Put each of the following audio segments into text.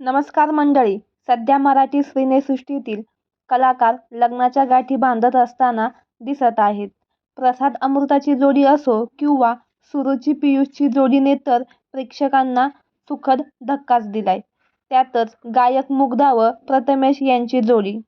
नमस्कार मंडळी. सध्या मराठी सिनेसृष्टीतील कलाकार लग्नाच्या गाठी बांधत असताना दिसत आहेत. प्रसाद अमृताची जोडी असो किंवा सुरुची पियुषची जोडीने तर प्रेक्षकांना सुखद धक्काच दिलाय. त्यातच गायक मुग्धा व प्रथमेश यांची जोडी.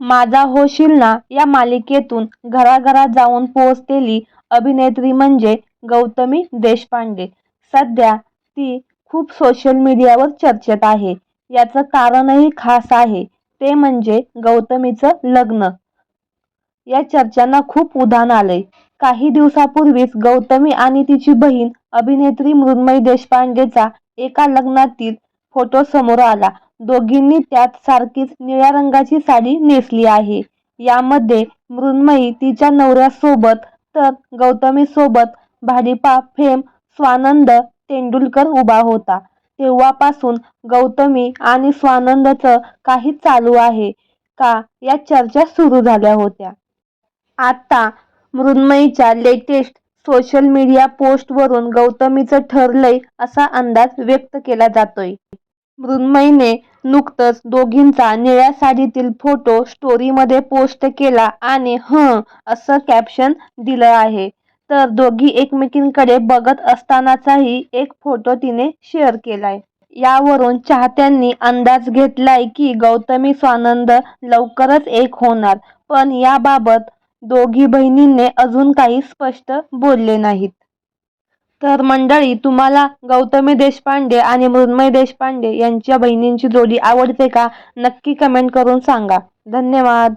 माझा होशील ना या मालिकेतून घराघरात जाऊन पोहोचलेली अभिनेत्री म्हणजे गौतमी देशपांडे. सध्या ती खूप सोशल मीडियावर चर्चेत आहे. याचं कारणही खास आहे. ते म्हणजे गौतमीचं लग्न. या चर्चांना खूप उधाण आलंय. काही दिवसापूर्वीच गौतमी आणि तिची बहीण अभिनेत्री मृण्मयी देशपांडेचा एका लग्नातील फोटो समोर आला. दोघींनी त्यात सारखीच निळ्या रंगाची साडी नेसली आहे. यामध्ये मृण्मयी तिच्या नवऱ्यासोबत तर गौतमीसोबत भाडीपा फेम स्वानंद तेंडुलकर उभा होता. तेव्हापासून गौतमी आणि स्वानंदचं काही चालू आहे का या चर्चा सुरू झाल्या होत्या. आता मृण्मयीच्या लेटेस्ट सोशल मीडिया पोस्टवरून गौतमीचं ठरलंय असा अंदाज व्यक्त केला जातोय. मृण्मयीने नुकतंच दोघींचा निळ्या साडीतील फोटो स्टोरीमध्ये पोस्ट केला आणि हं असं कॅप्शन दिलं आहे. तर दोघी एकमेकींकडे बघत असतानाचाही एक फोटो तिने शेअर केलाय. यावरून चाहत्यांनी अंदाज घेतलाय की गौतमी स्वानंद लवकरच एक होणार पण याबाबत दोघी बहिणींनी अजून काही स्पष्ट बोलले नाहीत. तर मंडळी तुम्हाला गौतमी देशपांडे आणि मृन्मय देशपांडे यांच्या बहिणींची जोडी आवडते का? नक्की कमेंट करून सांगा. धन्यवाद.